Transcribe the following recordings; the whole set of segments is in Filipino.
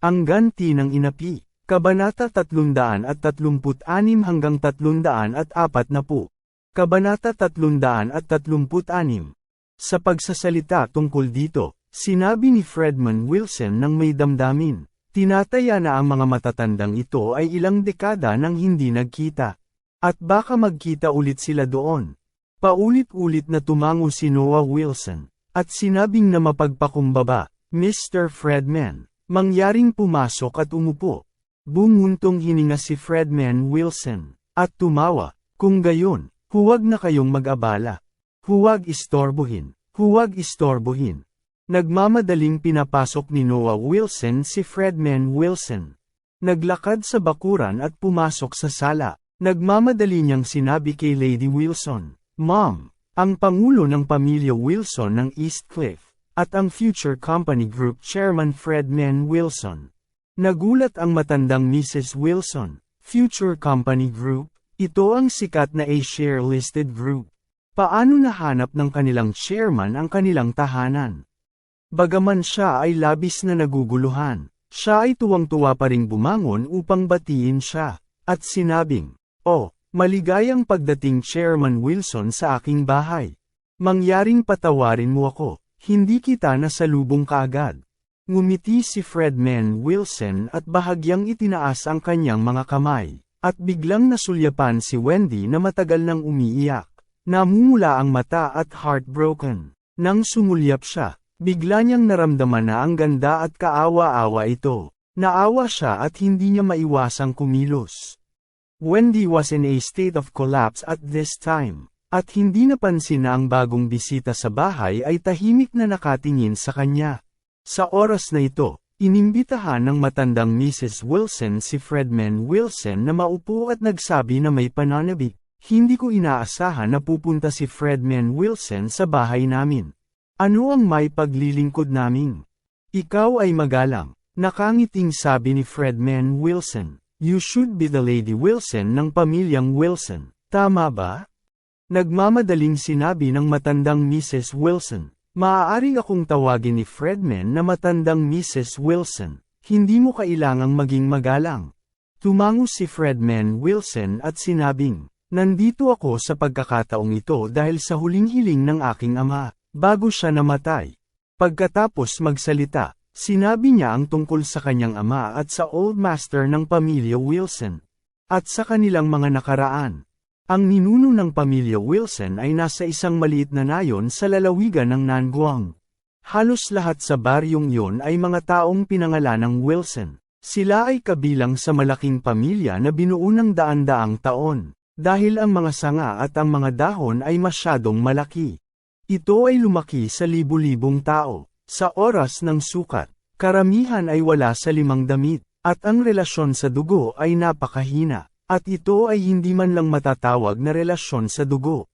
Ang ganti ng inapi, Kabanata 336 hanggang 340. Kabanata 336. Sa pagsasalita tungkol dito, sinabi ni Fredman Wilson ng may damdamin, tinataya na ang mga matatandang ito ay ilang dekada nang hindi nagkita. At baka magkita ulit sila doon. Paulit-ulit na tumango si Noah Wilson, at sinabing na mapagpakumbaba, Mr. Fredman, mangyaring pumasok at umupo. Bumuntong hininga si Fredman Wilson, at tumawa, kung gayon, huwag na kayong mag-abala. Huwag istorbohin, huwag istorbohin. Nagmamadaling pinapasok ni Noah Wilson si Fredman Wilson. Naglakad sa bakuran at pumasok sa sala. Nagmamadali niyang sinabi kay Lady Wilson, Mom, ang pangulo ng pamilya Wilson ng East Cliff, at ang Future Company Group Chairman Fredman Wilson. Nagulat ang matandang Mrs. Wilson, Future Company Group, ito ang sikat na A-share listed group. Paano nahanap ng kanilang chairman ang kanilang tahanan? Bagaman siya ay labis na naguguluhan, siya ay tuwang-tuwa pa ring bumangon upang batiin siya, at sinabing, Oh, maligayang pagdating Chairman Wilson sa aking bahay. Mangyaring patawarin mo ako, hindi kita nasalubong kaagad. Ngumiti si Fredman Wilson at bahagyang itinaas ang kanyang mga kamay, at biglang nasulyapan si Wendy na matagal nang umiiyak. Namumula ang mata at heartbroken. Nang sumulyap siya, bigla niyang naramdaman na ang ganda at kaawa-awa ito. Naawa siya at hindi niya maiwasang kumilos. Wendy was in a state of collapse at this time, at hindi napansin na ang bagong bisita sa bahay ay tahimik na nakatingin sa kanya. Sa oras na ito, inimbitahan ng matandang Mrs. Wilson si Fredman Wilson na maupo at nagsabi na may pananabik. Hindi ko inaasahan na pupunta si Fredman Wilson sa bahay namin. Ano ang may paglilingkod naming? Ikaw ay magalang, nakangiting sabi ni Fredman Wilson. You should be the Lady Wilson ng pamilyang Wilson, tama ba? Nagmamadaling sinabi ng matandang Mrs. Wilson. Maaari akong tawagin ni Fredman na matandang Mrs. Wilson. Hindi mo kailangang maging magalang. Tumango si Fredman Wilson at sinabing, Nandito ako sa pagkakataong ito dahil sa huling hiling ng aking ama, bago siya namatay. Pagkatapos magsalita, Sinabi niya ang tungkol sa kanyang ama at sa old master ng pamilya Wilson. At sa kanilang mga nakaraan. Ang ninuno ng pamilya Wilson ay nasa isang maliit na nayon sa lalawigan ng Nanguang. Halos lahat sa baryong iyon ay mga taong pinangalan ng Wilson. Sila ay kabilang sa malaking pamilya na binuo ng daan-daang taon, dahil ang mga sanga at ang mga dahon ay masyadong malaki. Ito ay lumaki sa libu-libong tao. Sa oras ng sukat, karamihan ay wala sa limang damit, at ang relasyon sa dugo ay napakahina, at ito ay hindi man lang matatawag na relasyon sa dugo.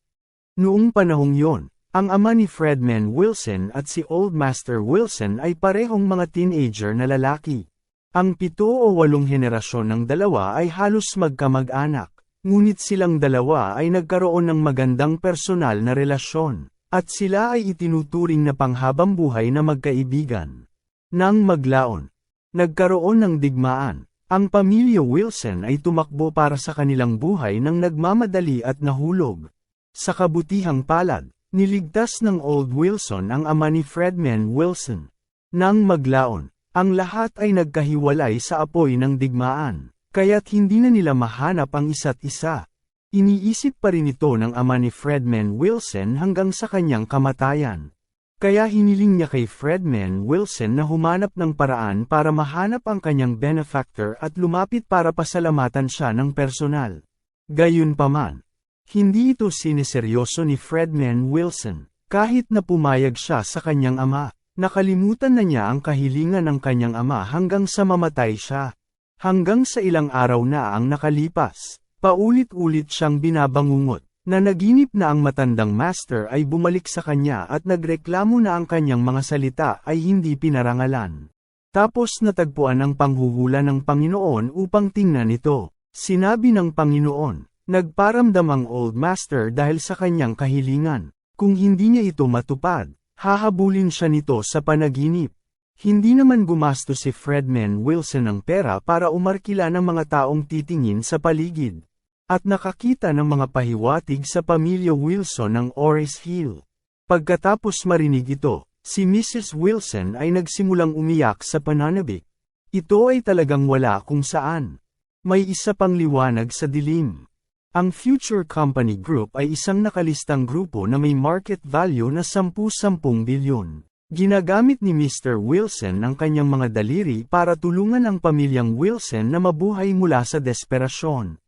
Noong panahong yon, ang ama ni Fredman Wilson at si Old Master Wilson ay parehong mga teenager na lalaki. Ang pito o walong henerasyon ng dalawa ay halos magkamag-anak, ngunit silang dalawa ay nagkaroon ng magandang personal na relasyon. At sila ay itinuturing na panghabang buhay na magkaibigan. Nang maglaon, nagkaroon ng digmaan, ang pamilya Wilson ay tumakbo para sa kanilang buhay nang nagmamadali at nahulog. Sa kabutihang palad, niligtas ng Old Wilson ang ama ni Fredman Wilson. Nang maglaon, ang lahat ay nagkahiwalay sa apoy ng digmaan, kaya't hindi na nila mahanap ang isa't isa. Iniisip pa rin ito ng ama ni Fredman Wilson hanggang sa kanyang kamatayan. Kaya hiniling niya kay Fredman Wilson na humanap ng paraan para mahanap ang kanyang benefactor at lumapit para pasalamatan siya ng personal. Gayunpaman, hindi ito siniseryoso ni Fredman Wilson, kahit na pumayag siya sa kanyang ama. Nakalimutan na niya ang kahilingan ng kanyang ama hanggang sa mamatay siya. Hanggang sa ilang araw na ang nakalipas, paulit-ulit siyang binabangungot, na naginip na ang matandang master ay bumalik sa kanya at nagreklamo na ang kanyang mga salita ay hindi pinarangalan. Tapos natagpuan ang panghuhula ng Panginoon upang tingnan ito. Sinabi ng Panginoon, nagparamdam ang old master dahil sa kanyang kahilingan. Kung hindi niya ito matupad, hahabulin siya nito sa panaginip. Hindi naman gumasto si Fredman Wilson ng pera para umarkila ng mga taong titingin sa paligid. At nakakita ng mga pahiwatig sa pamilya Wilson ng Oris Hill. Pagkatapos marinig ito, si Mrs. Wilson ay nagsimulang umiyak sa pananabik. Ito ay talagang wala kung saan. May isa pang liwanag sa dilim. Ang Future Company Group ay isang nakalistang grupo na may market value na 10-10 bilyon. Ginagamit ni Mr. Wilson ang kanyang mga daliri para tulungan ang pamilyang Wilson na mabuhay mula sa desperasyon.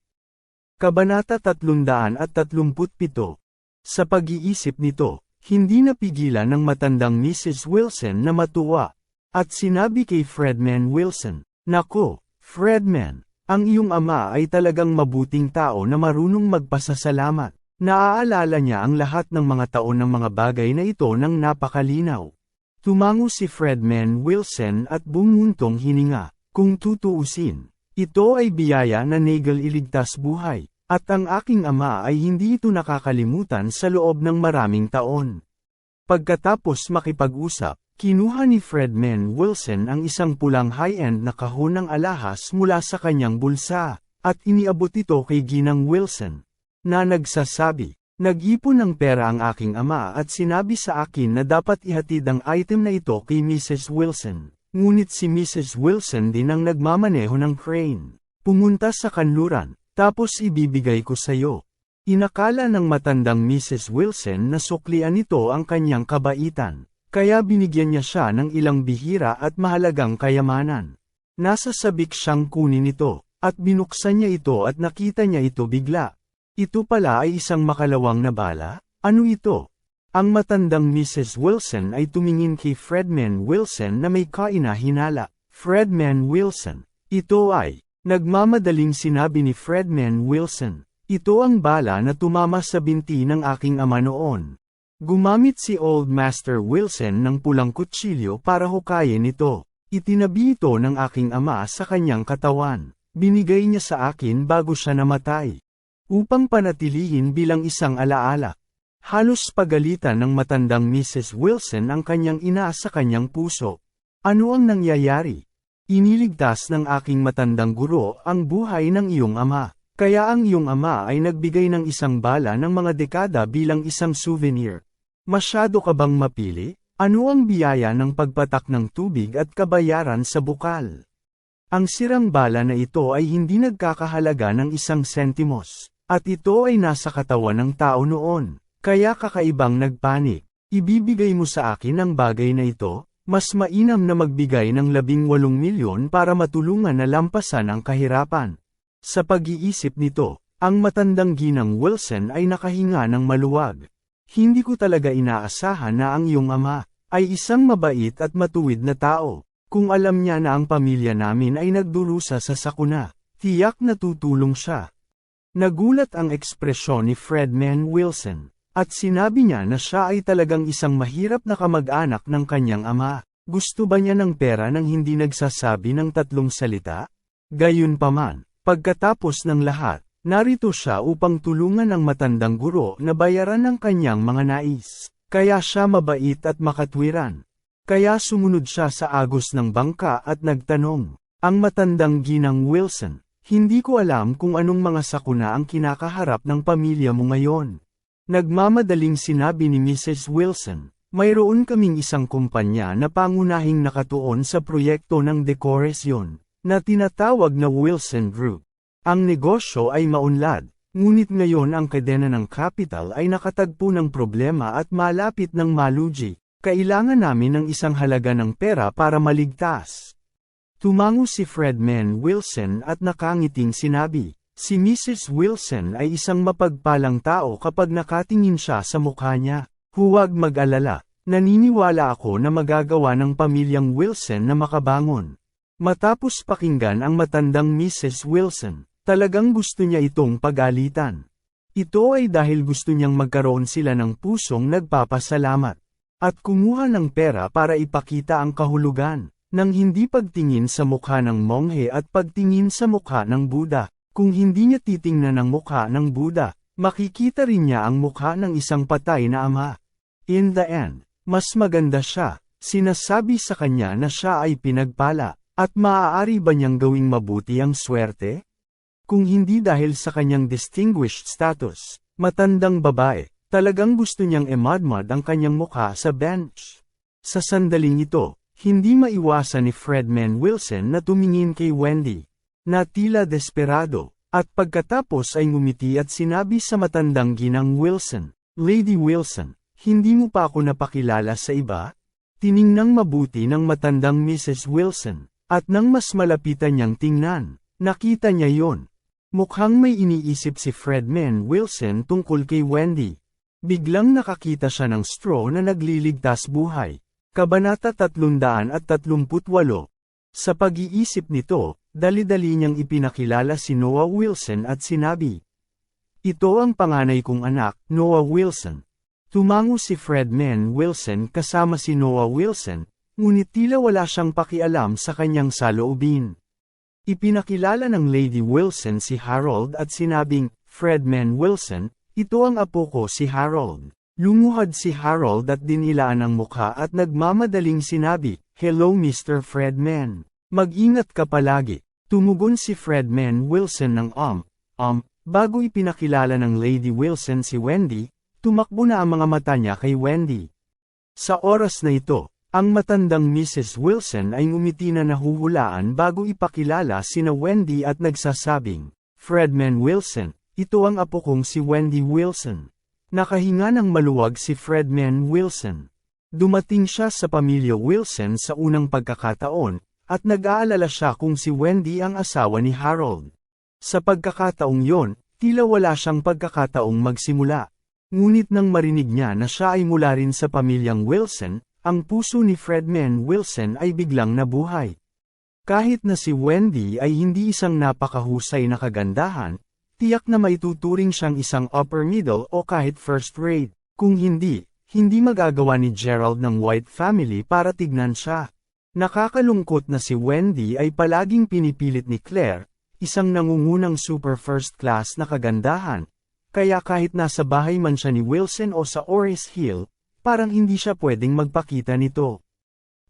Kabanata 337 Sa pag-iisip nito, hindi napigilan ng matandang Mrs. Wilson na matuwa, at sinabi kay Fredman Wilson, Nako, Fredman, ang iyong ama ay talagang mabuting tao na marunong magpasasalamat. Naaalala niya ang lahat ng mga taon ng mga bagay na ito ng napakalinaw. Tumango si Fredman Wilson at bumuntong hininga. Kung tutuusin, ito ay biyaya na Nagel iligtas buhay, at ang aking ama ay hindi ito nakakalimutan sa loob ng maraming taon. Pagkatapos makipag-usap, kinuha ni Fredman Wilson ang isang pulang high-end na kahon ng alahas mula sa kanyang bulsa, at iniabot ito kay Ginang Wilson, na nagsasabi, Nag-ipon ng pera ang aking ama at sinabi sa akin na dapat ihatid ang item na ito kay Mrs. Wilson. Ngunit si Mrs. Wilson din ang nagmamaneho ng crane. Pumunta sa kanluran, tapos ibibigay ko sayo. Inakala ng matandang Mrs. Wilson na suklian nito ang kanyang kabaitan, kaya binigyan niya siya ng ilang bihira at mahalagang kayamanan. Nasa sabik siyang kunin ito, at binuksan niya ito at nakita niya ito bigla. Ito pala ay isang makalawang na bala? Ano ito? Ang matandang Mrs. Wilson ay tumingin kay Fredman Wilson na may kainahinala. Fredman Wilson. Ito ay, nagmamadaling sinabi ni Fredman Wilson. Ito ang bala na tumama sa binti ng aking ama noon. Gumamit si Old Master Wilson ng pulang kutsilyo para hukayin ito. Itinabi ito ng aking ama sa kanyang katawan. Binigay niya sa akin bago siya namatay. Upang panatilihin bilang isang alaala. Halos pagalitan ng matandang Mrs. Wilson ang kanyang ina sa kanyang puso. Ano ang nangyayari? Iniligtas ng aking matandang guro ang buhay ng iyong ama. Kaya ang iyong ama ay nagbigay ng isang bala ng mga dekada bilang isang souvenir. Masyado ka bang mapili? Ano ang biyaya ng pagpatak ng tubig at kabayaran sa bukal? Ang sirang bala na ito ay hindi nagkakahalaga ng isang sentimos, at ito ay nasa katawan ng tao noon, kaya kakaibang nagpanik. Ibibigay mo sa akin ang bagay na ito, mas mainam na magbigay ng labing walong milyon para matulungan na lampasan ang kahirapan. Sa pag-iisip nito, ang matandang ginang Wilson ay nakahinga ng maluwag. Hindi ko talaga inaasahan na ang iyong ama ay isang mabait at matuwid na tao. Kung alam niya na ang pamilya namin ay nagdurusa sa sakuna, tiyak na tutulong siya. Nagulat ang ekspresyon ni Fredman Wilson, at sinabi niya na siya ay talagang isang mahirap na kamag-anak ng kanyang ama. Gusto ba niya ng pera nang hindi nagsasabi ng tatlong salita? Gayunpaman, Pagkatapos ng lahat, narito siya upang tulungan ang matandang guro na bayaran ang kanyang mga nais. Kaya siya mabait at makatwiran. Kaya sumunod siya sa agos ng bangka at nagtanong. Ang matandang ginang Wilson, hindi ko alam kung anong mga sakuna ang kinakaharap ng pamilya mo ngayon. Nagmamadaling sinabi ni Mrs. Wilson, mayroon kaming isang kumpanya na pangunahing nakatuon sa proyekto ng dekorasyon na tinatawag na Wilson Group. Ang negosyo ay maunlad, ngunit ngayon ang kadena ng capital ay nakatagpo ng problema at malapit ng maluji. Kailangan namin ng isang halaga ng pera para maligtas. Tumango si Fredman Wilson at nakangiting sinabi, si Mrs. Wilson ay isang mapagpalang tao kapag nakatingin siya sa mukha niya. Huwag mag-alala, Naniniwala ako na magagawa ng pamilyang Wilson na makabangon. Matapos pakinggan ang matandang Mrs. Wilson, talagang gusto niya itong pagalitan. Ito ay dahil gusto niyang magkaroon sila ng pusong nagpapasalamat. At kumuha ng pera para ipakita ang kahulugan, ng hindi pagtingin sa mukha ng monghe at pagtingin sa mukha ng Buddha. Kung hindi niya titingnan ang mukha ng Buddha, makikita rin niya ang mukha ng isang patay na ama. In the end, mas maganda siya, sinasabi sa kanya na siya ay pinagpala, at maaari ba niyang gawing mabuti ang swerte? Kung hindi dahil sa kanyang distinguished status, matandang babae, talagang gusto niyang emadmad ang kanyang mukha sa bench. Sa sandaling ito, hindi maiwasan ni Fredman Wilson na tumingin kay Wendy, na tila desperado, at pagkatapos ay ngumiti at sinabi sa matandang ginang Wilson, Lady Wilson, hindi mo pa ako napakilala sa iba? Tiningnang mabuti ng matandang Mrs. Wilson, at nang mas malapitan niyang tingnan, nakita niya yon. Mukhang may iniisip si Fredman Wilson tungkol kay Wendy. Biglang nakakita siya ng straw na nagliligtas buhay. Kabanata 338 Sa pag-iisip nito, dali-dali niyang ipinakilala si Noah Wilson at sinabi, Ito ang panganay kong anak, Noah Wilson. Tumango si Fredman Wilson kasama si Noah Wilson, ngunit tila wala siyang pakialam sa kanyang saloobin. Ipinakilala ng Lady Wilson si Harold at sinabing, Fredman Wilson, ito ang apo ko si Harold. Lumuhad si Harold at dinilaan ang mukha at nagmamadaling sinabi, Hello Mr. Fredman. Mag-ingat ka palagi. Tumugon si Fredman Wilson ng um, um, bago ipinakilala ng Lady Wilson si Wendy, tumakbo na ang mga mata niya kay Wendy. Sa oras na ito, ang matandang Mrs. Wilson ay ngumiti na nahuhulaan bago ipakilala sina Wendy at nagsasabing, Fredman Wilson, ito ang apo kong si Wendy Wilson. Nakahinga ng maluwag si Fredman Wilson. Dumating siya sa pamilya Wilson sa unang pagkakataon, at nag-aalala siya kung si Wendy ang asawa ni Harold. Sa pagkakataong yon, tila wala siyang pagkakataong magsimula. Ngunit nang marinig niya na siya ay mula rin sa pamilyang Wilson, ang puso ni Fredman Wilson ay biglang nabuhay. Kahit na si Wendy ay hindi isang napakahusay na kagandahan, tiyak na maituturing siyang isang upper middle o kahit first grade. Kung hindi, hindi magagawa ni Gerald ng White family para tignan siya. Nakakalungkot na si Wendy ay palaging pinipilit ni Claire, isang nangungunang super first class na kagandahan, kaya kahit nasa bahay man siya ni Wilson o sa Oris Hill, parang hindi siya pwedeng magpakita nito.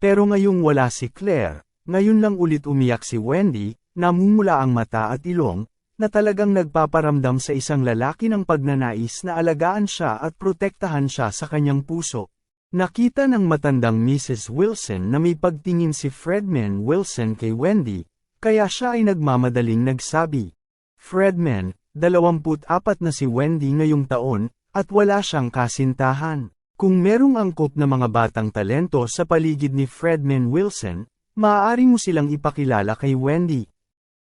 Pero ngayong wala si Claire, ngayon lang ulit umiyak si Wendy, namumula ang mata at ilong, na talagang nagpaparamdam sa isang lalaki ng pagnanais na alagaan siya at protektahan siya sa kanyang puso. Nakita ng matandang Mrs. Wilson na may pagtingin si Fredman Wilson kay Wendy, kaya siya ay nagmamadaling nagsabi. Fredman, 24 na si Wendy ngayong taon, at wala siyang kasintahan. Kung merong angkop na mga batang talento sa paligid ni Fredman Wilson, maaari mo silang ipakilala kay Wendy.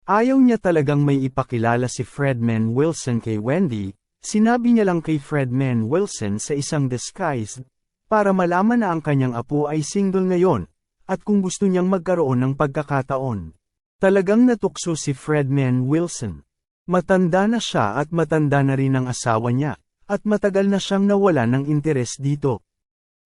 Ayaw niya talagang may ipakilala si Fredman Wilson kay Wendy, sinabi niya lang kay Fredman Wilson sa isang disguised, para malaman na ang kanyang apo ay single ngayon, at kung gusto niyang magkaroon ng pagkakataon. Talagang natukso si Fredman Wilson. Matanda na siya at matanda na rin ang asawa niya, at matagal na siyang nawala ng interes dito.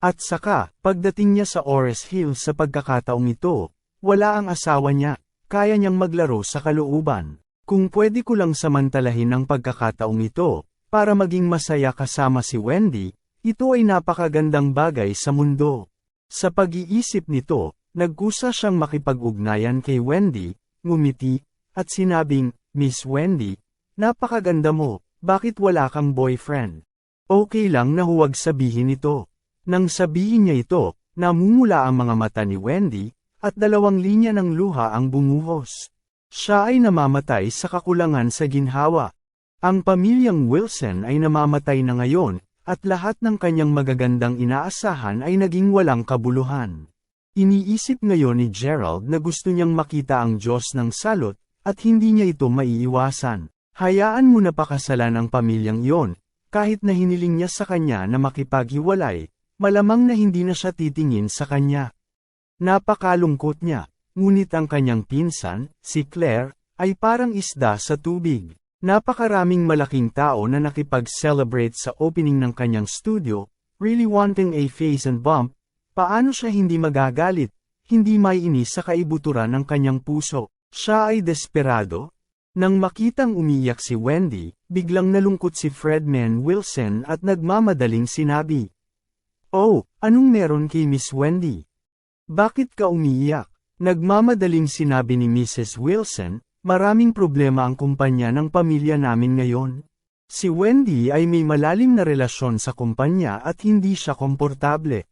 At saka, pagdating niya sa Ores Hill sa pagkakataong ito, wala ang asawa niya, kaya niyang maglaro sa kalooban. Kung pwede ko lang samantalahin ang pagkakataong ito, para maging masaya kasama si Wendy, ito ay napakagandang bagay sa mundo. Sa pag-iisip nito, nagkusa siyang makipag-ugnayan kay Wendy, ngumiti, at sinabing, Miss Wendy, napakaganda mo, bakit wala kang boyfriend? Okay lang na huwag sabihin ito. Nang sabihin niya ito, namumula ang mga mata ni Wendy, at dalawang linya ng luha ang bumuhos. Siya ay namamatay sa kakulangan sa ginhawa. Ang pamilyang Wilson ay namamatay na ngayon, at lahat ng kanyang magagandang inaasahan ay naging walang kabuluhan. Iniisip ngayon ni Gerald na gusto niyang makita ang Diyos ng salot, at hindi niya ito maiiwasan. Hayaan mo na pakasalan ang pamilyang iyon, kahit na hiniling niya sa kanya na makipaghiwalay, malamang na hindi na siya titingin sa kanya. Napakalungkot niya, ngunit ang kanyang pinsan, si Claire, ay parang isda sa tubig. Napakaraming malaking tao na nakipag-celebrate sa opening ng kanyang studio, really wanting a face and bump, paano siya hindi magagalit, hindi may inis sa kaibuturan ng kanyang puso. Siya ay desperado. Nang makitang umiyak si Wendy, biglang nalungkot si Fredman Wilson at nagmamadaling sinabi. Oh, anong meron kay Miss Wendy? Bakit ka umiiyak? Nagmamadaling sinabi ni Mrs. Wilson, maraming problema ang kumpanya ng pamilya namin ngayon. Si Wendy ay may malalim na relasyon sa kumpanya at hindi siya komportable.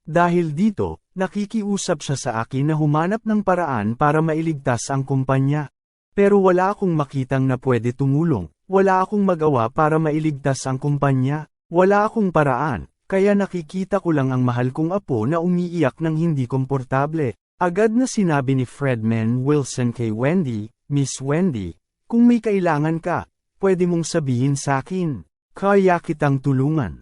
Dahil dito, nakikiusap siya sa akin na humanap ng paraan para mailigtas ang kumpanya. Pero wala akong makitang na pwede tumulong, wala akong magawa para mailigtas ang kumpanya, wala akong paraan, kaya nakikita ko lang ang mahal kong apo na umiiyak ng hindi komportable. Agad na sinabi ni Fredman Wilson kay Wendy, Miss Wendy, kung may kailangan ka, pwede mong sabihin sa akin. Kaya kitang tulungan.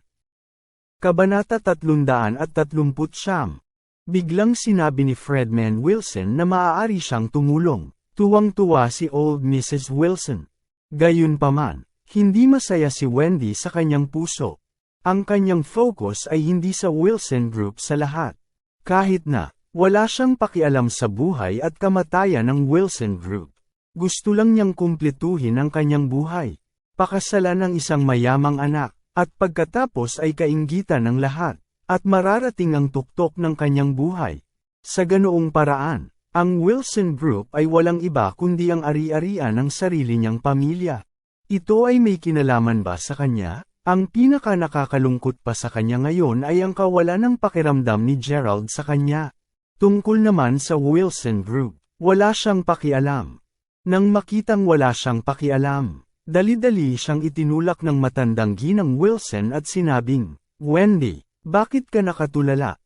Kabanata 330 Biglang sinabi ni Fredman Wilson na maaari siyang tumulong. Tuwang-tuwa si old Mrs. Wilson. Gayunpaman, hindi masaya si Wendy sa kanyang puso. Ang kanyang focus ay hindi sa Wilson Group sa lahat. Kahit na, wala siyang pakialam sa buhay at kamatayan ng Wilson Group. Gusto lang niyang kumpletuhin ang kanyang buhay. Pakasalan ng isang mayamang anak, at pagkatapos ay kainggitan ng lahat, at mararating ang tuktok ng kanyang buhay. Sa ganoong paraan, ang Wilson Group ay walang iba kundi ang ari-arian ng sarili niyang pamilya. Ito ay may kinalaman ba sa kanya? Ang pinaka nakakalungkot pa sa kanya ngayon ay ang kawalan ng pakiramdam ni Gerald sa kanya. Tungkol naman sa Wilson Group, wala siyang pakialam. Nang makitang wala siyang pakialam, dali-dali siyang itinulak ng matandang ginang Wilson at sinabing, Wendy, bakit ka nakatulala?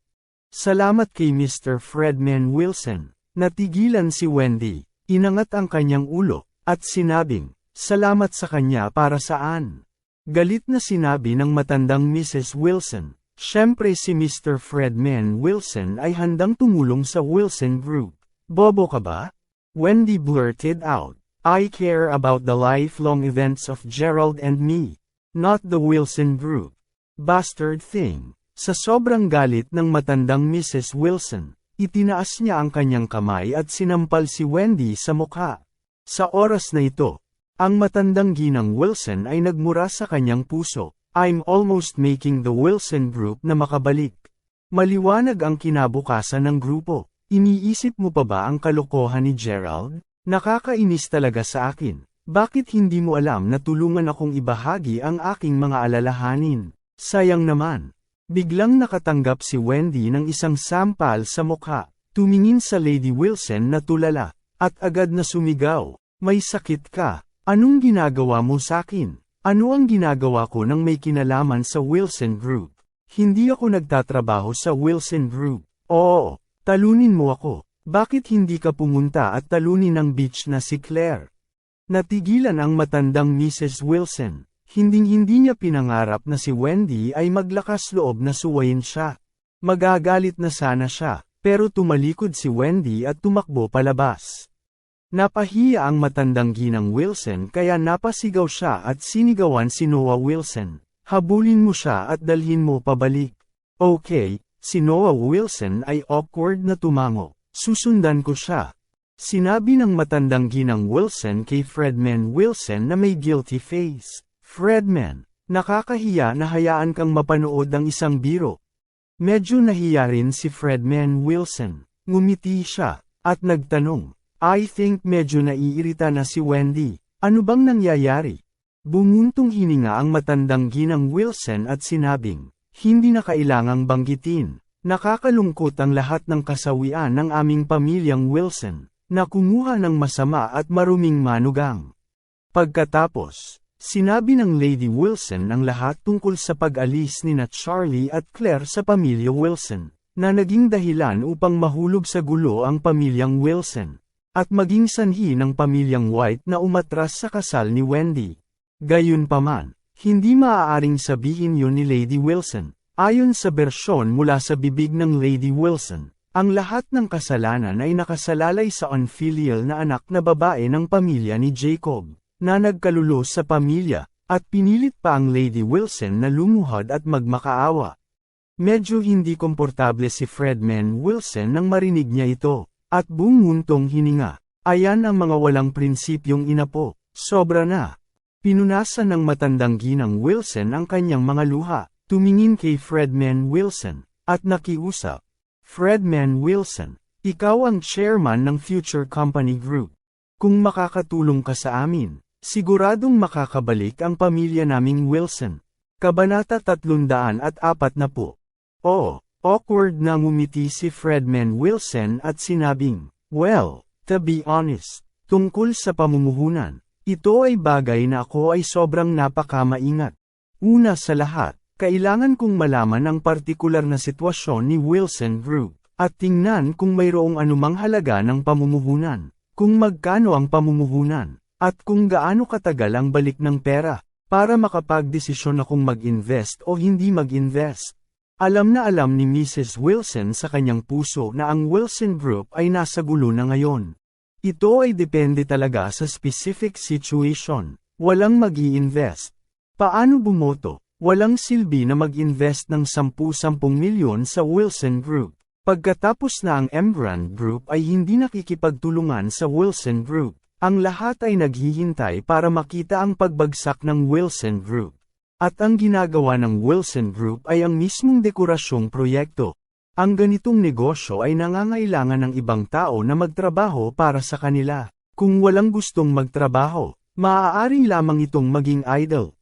Salamat kay Mr. Fredman Wilson. Natigilan si Wendy, inangat ang kanyang ulo, at sinabing, salamat sa kanya para saan. Galit na sinabi ng matandang Mrs. Wilson, syempre si Mr. Fredman Wilson ay handang tumulong sa Wilson Group. Bobo ka ba? Wendy blurted out, I care about the lifelong events of Gerald and me, not the Wilson Group. Bastard thing. Sa sobrang galit ng matandang Mrs. Wilson, Itinaas niya ang kanyang kamay at sinampal si Wendy sa mukha. Sa oras na ito, ang matandang ginang Wilson ay nagmura sa kanyang puso. I'm almost making the Wilson Group na makabalik. Maliwanag ang kinabukasan ng grupo. Iniisip mo pa ba ang kalokohan ni Gerald? Nakakainis talaga sa akin. Bakit hindi mo alam na tulungan akong ibahagi ang aking mga alalahanin? Sayang naman. Biglang nakatanggap si Wendy ng isang sampal sa mukha, tumingin sa Lady Wilson na tulala, at agad na sumigaw, may sakit ka, anong ginagawa mo sa akin? Ano ang ginagawa ko nang may kinalaman sa Wilson Group? Hindi ako nagtatrabaho sa Wilson Group. Oo, talunin mo ako. Bakit hindi ka pumunta at talunin ang beach na si Claire? Natigilan ang matandang Mrs. Wilson. Hinding-hindi niya pinangarap na si Wendy ay maglakas loob na suwayin siya. Magagalit na sana siya, pero tumalikod si Wendy at tumakbo palabas. Napahiya ang matandang ginang Wilson kaya napasigaw siya at sinigawan si Noah Wilson. Habulin mo siya at dalhin mo pabalik. Okay, si Noah Wilson ay awkward na tumango. Susundan ko siya. Sinabi ng matandang ginang Wilson kay Fredman Wilson na may guilty face. Fredman, nakakahiya na hayaan kang mapanood ang isang biro. Medyo nahiya rin si Fredman Wilson. Ngumiti siya, at nagtanong, I think medyo naiirita na si Wendy. Ano bang nangyayari? Bumuntong hininga ang matandang ginang Wilson at sinabing, hindi na kailangang banggitin. Nakakalungkot ang lahat ng kasawian ng aming pamilyang Wilson, na kumuha ng masama at maruming manugang. Pagkatapos, Sinabi ng Lady Wilson ang lahat tungkol sa pag-alis ni na Charlie at Claire sa pamilya Wilson, na naging dahilan upang mahulog sa gulo ang pamilyang Wilson, at maging sanhi ng pamilyang White na umatras sa kasal ni Wendy. Gayunpaman, hindi maaaring sabihin yun ni Lady Wilson, Ayon sa bersyon mula sa bibig ng Lady Wilson, ang lahat ng kasalanan ay nakasalalay sa unfilial na anak na babae ng pamilya ni Jacob, na nagkalulos sa pamilya, at pinilit pa ang Lady Wilson na lumuhod at magmakaawa. Medyo hindi komportable si Fredman Wilson nang marinig niya ito, at bumuntong hininga. Ayan ang mga walang prinsipyong inapo, sobra na. Pinunasan ng matandang ginang Wilson ang kanyang mga luha, tumingin kay Fredman Wilson, at nakiusap. Fredman Wilson, ikaw ang chairman ng Future Company Group. Kung makakatulong ka sa amin, siguradong makakabalik ang pamilya naming Wilson. Kabanata 304 na po. Oo, awkward na ngumiti si Fredman Wilson at sinabing, Well, to be honest, tungkol sa pamumuhunan, ito ay bagay na ako ay sobrang napakamaingat. Una sa lahat, kailangan kong malaman ang partikular na sitwasyon ni Wilson Group, at tingnan kung mayroong anumang halaga ng pamumuhunan, kung magkano ang pamumuhunan, at kung gaano katagal ang balik ng pera, para makapagdesisyon akong mag-invest o hindi mag-invest. Alam na alam ni Mrs. Wilson sa kanyang puso na ang Wilson Group ay nasa gulo na ngayon. Ito ay depende talaga sa specific situation. Walang mag invest Paano bumoto? Walang silbi na mag-invest ng 10-10 milyon sa Wilson Group. Pagkatapos na ang Embrand Group ay hindi nakikipagtulungan sa Wilson Group. Ang lahat ay naghihintay para makita ang pagbagsak ng Wilson Group. At ang ginagawa ng Wilson Group ay ang mismong dekorasyong proyekto. Ang ganitong negosyo ay nangangailangan ng ibang tao na magtrabaho para sa kanila. Kung walang gustong magtrabaho, maaari lamang itong maging idle.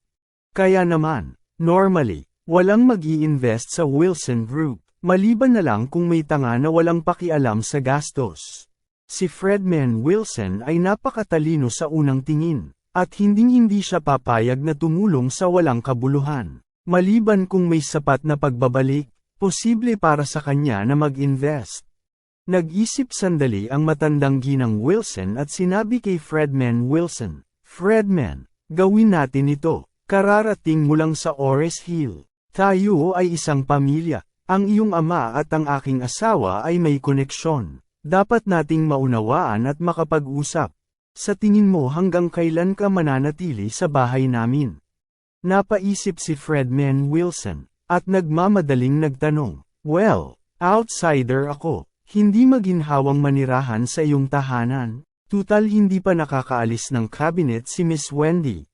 Kaya naman, normally, walang mag invest sa Wilson Group, maliban na lang kung may tanga na walang pakialam sa gastos. Si Fredman Wilson ay napakatalino sa unang tingin. At hinding-hindi siya papayag na tumulong sa walang kabuluhan. Maliban kung may sapat na pagbabalik, posible para sa kanya na mag-invest. Nag-isip sandali ang matandang ginang Wilson at sinabi kay Fredman Wilson, Fredman, gawin natin ito, kararating mo lang sa Ores Hill. Tayo ay isang pamilya, ang iyong ama at ang aking asawa ay may koneksyon. Dapat nating maunawaan at makapag-usap. Sa tingin mo hanggang kailan ka mananatili sa bahay namin? Napaisip si Fredman Wilson, at nagmamadaling nagtanong, Well, outsider ako, hindi maginhawang manirahan sa iyong tahanan, tutal hindi pa nakakaalis ng cabinet si Miss Wendy.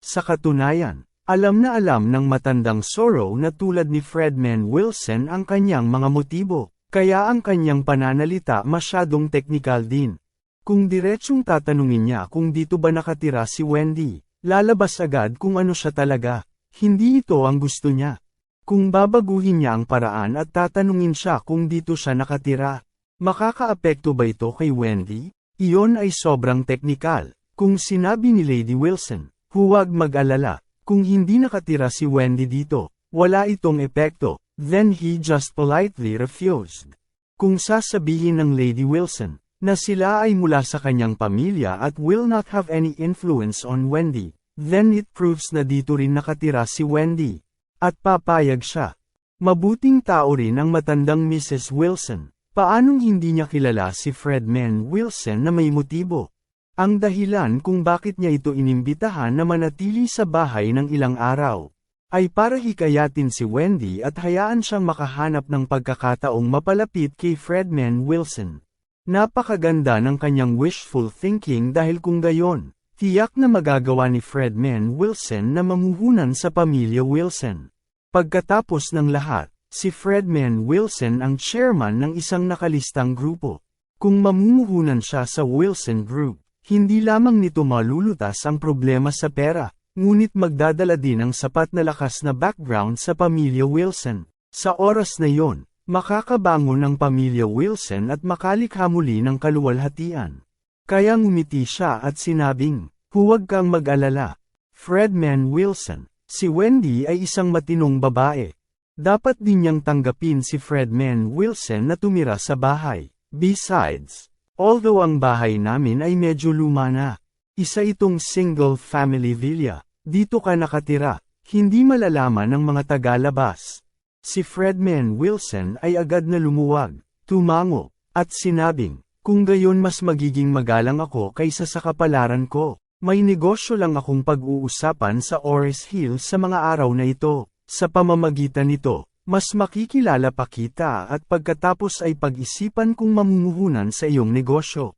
Sa katunayan, alam na alam ng matandang Sorrow na tulad ni Fredman Wilson ang kanyang mga motibo, kaya ang kanyang pananalita masyadong teknikal din. Kung diretsyong tatanungin niya kung dito ba nakatira si Wendy, lalabas agad kung ano siya talaga. Hindi ito ang gusto niya. Kung babaguhin niya ang paraan at tatanungin siya kung dito siya nakatira, makakaapekto ba ito kay Wendy? Iyon ay sobrang teknikal. Kung sinabi ni Lady Wilson, huwag mag-alala, kung hindi nakatira si Wendy dito, wala itong epekto, then he just politely refused. Kung sasabihin ng Lady Wilson, na sila ay mula sa kanyang pamilya at will not have any influence on Wendy, then it proves na dito rin nakatira si Wendy. At papayag siya. Mabuting tao rin ang matandang Mrs. Wilson. Paanong hindi niya kilala si Fredman Wilson na may motibo? Ang dahilan kung bakit niya ito inimbitahan na manatili sa bahay ng ilang araw, ay para hikayatin si Wendy at hayaan siyang makahanap ng pagkakataong mapalapit kay Fredman Wilson. Napakaganda ng kanyang wishful thinking dahil kung gayon, tiyak na magagawa ni Fredman Wilson na mamuhunan sa pamilya Wilson. Pagkatapos ng lahat, si Fredman Wilson ang chairman ng isang nakalistang grupo. Kung mamumuhunan siya sa Wilson Group, hindi lamang nito malulutas ang problema sa pera, ngunit magdadala din ng sapat na lakas na background sa pamilya Wilson. Sa oras na yon, Makakabangon ng pamilya Wilson at makalikha muli ng kaluwalhatian. Kaya ngumiti siya at sinabing, huwag kang mag-alala. Fredman Wilson, si Wendy ay isang matinong babae. Dapat din niyang tanggapin si Fredman Wilson na tumira sa bahay. Besides, although ang bahay namin ay medyo luma na, isa itong single-family villa, dito ka nakatira, hindi malalaman ng mga tagalabas. Si Fredman Wilson ay agad na lumuwag, tumango, at sinabing, kung gayon mas magiging magalang ako kaysa sa kapalaran ko. May negosyo lang akong pag-uusapan sa Ores Hill sa mga araw na ito. Sa pamamagitan nito, mas makikilala pa kita at pagkatapos ay pag-isipan kung mamumuhunan sa iyong negosyo.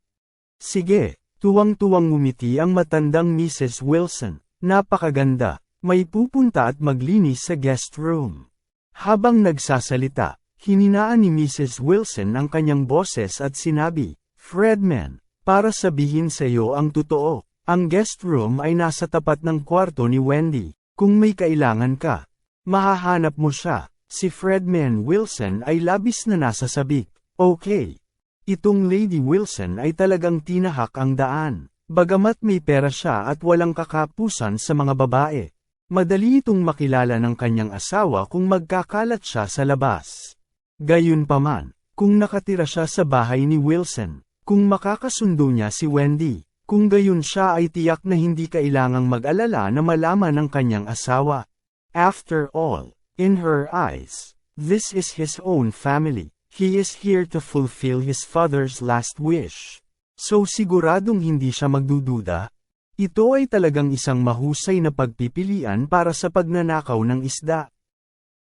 Sige, tuwang-tuwang ngumiti ang matandang Mrs. Wilson. Napakaganda, may pupunta at maglinis sa guest room. Habang nagsasalita, hininaan ni Mrs. Wilson ang kanyang boses at sinabi, Fredman, para sabihin sa iyo ang totoo, ang guest room ay nasa tapat ng kwarto ni Wendy. Kung may kailangan ka, mahahanap mo siya. Si Fredman Wilson ay labis na nasa sabik. Okay. Itong Lady Wilson ay talagang tinahak ang daan. Bagamat may pera siya at walang kakapusan sa mga babae. Madali itong makilala ng kanyang asawa kung magkakalat siya sa labas. Gayunpaman, kung nakatira siya sa bahay ni Wilson, kung makakasundo niya si Wendy, kung gayon siya ay tiyak na hindi kailangang mag-alala na malaman ng kanyang asawa. After all, in her eyes, this is his own family. He is here to fulfill his father's last wish. So siguradong hindi siya magdududa. Ito ay talagang isang mahusay na pagpipilian para sa pagnanakaw ng isda.